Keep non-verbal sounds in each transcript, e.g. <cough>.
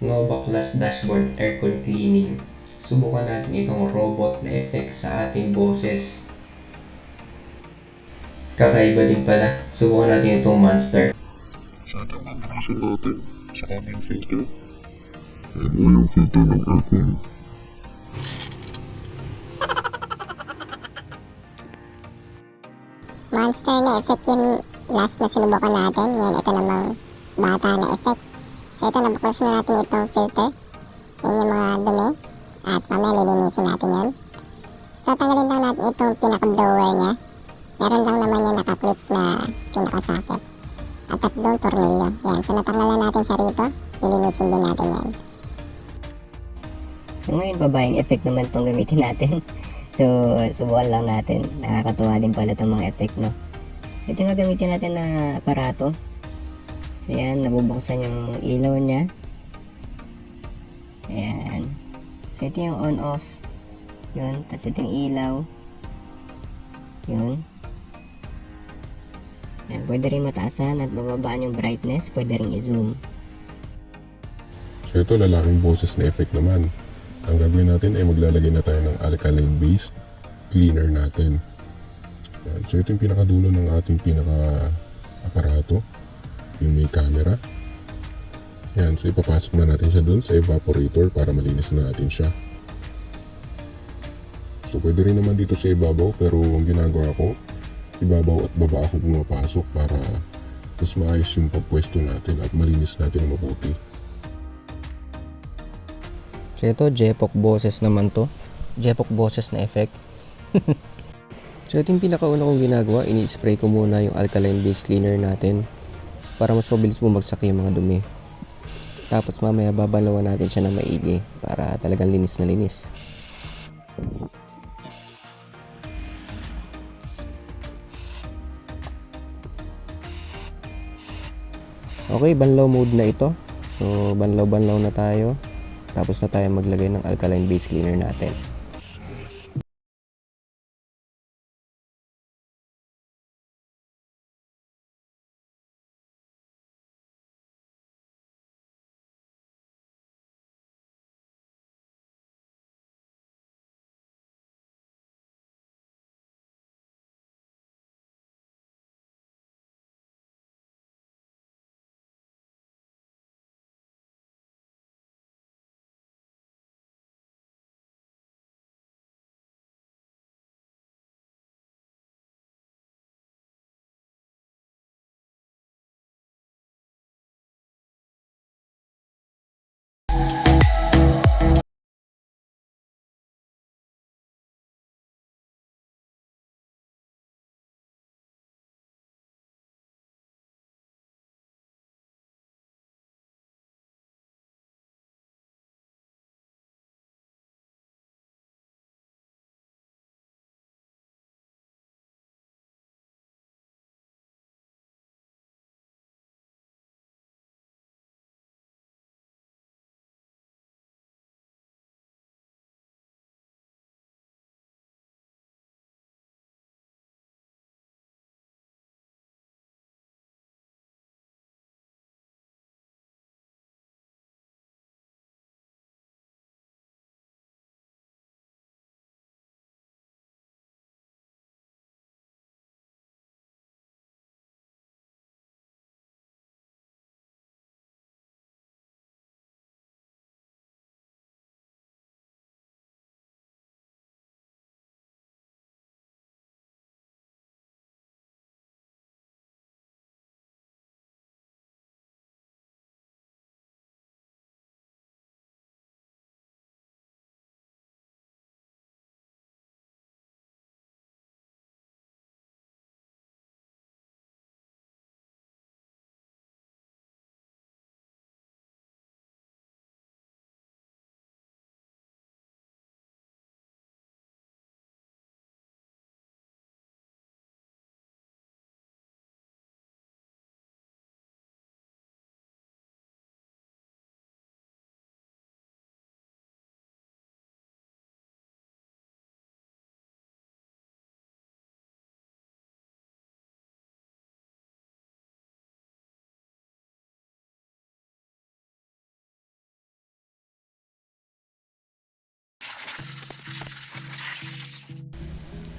Nova Plus Dashboard Aircon Cleaning. Subukan natin itong robot na effect sa ating boses. Kakaiba din pala. Subukan natin itong monster. Kasi natin sa aming filter. Yan o yung filter ng aircon. monster na effect yung last na sinubukan natin. Yan, ito namang bata na effect. So ito, nabukos na natin itong filter. Yan yung mga dumi. At mamaya lilinisin natin yan. So tatanggalin lang natin itong pinaka-blower niya. Meron lang naman yung nakaklip na pinaka-socket. At tatlong tornilyo. Yan, so natanggalan natin siya rito. Lilinisin din natin yan. So ngayon babaeng effect naman itong gamitin natin. <laughs> so subukan lang natin. Nakakatuwa din pala itong mga effect no. Ito yung gagamitin natin na aparato. So yan, nabubuksan yung ilaw niya. Ayan. So ito yung on off. Yun. Tapos ito yung ilaw. Yun. Ayan, pwede rin mataasan at bababaan yung brightness. Pwede rin i-zoom. So ito lalaking boses na effect naman. Ang gagawin natin ay maglalagay na tayo ng alkaline based cleaner natin. Yan. So ito yung pinakadulo ng ating pinaka aparato. Yung may camera. Yan. So ipapasok na natin siya dun sa evaporator para malinis na natin siya. So pwede rin naman dito sa ibabaw pero ang ginagawa ko ibabaw at baba ako pumapasok para mas maayos yung pagpwesto natin at malinis natin ng mabuti. So ito, Jepok boses naman to. Jepok boses na effect. <laughs> so ito yung pinakauna kong ginagawa. Ini-spray ko muna yung alkaline base cleaner natin para mas mabilis bumagsak yung mga dumi. Tapos mamaya babalawan natin siya ng maigi para talagang linis na linis. Okay, banlaw mode na ito. So, banlaw-banlaw na tayo. Tapos na tayo maglagay ng alkaline base cleaner natin.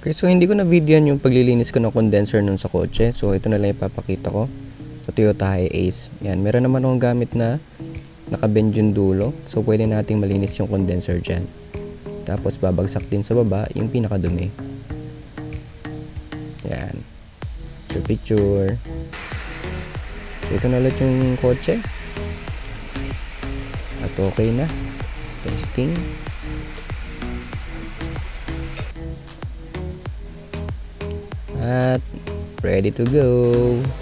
Okay, so hindi ko na videoan yung paglilinis ko ng condenser nun sa kotse. So ito na lang ipapakita ko. Sa Toyota Hi-Ace. Yan, meron naman akong gamit na nakabend yung dulo. So pwede nating malinis yung condenser dyan. Tapos babagsak din sa baba yung pinakadumi. Yan. Picture picture. So ito na ulit yung kotse. At okay na. Testing. At ready to go.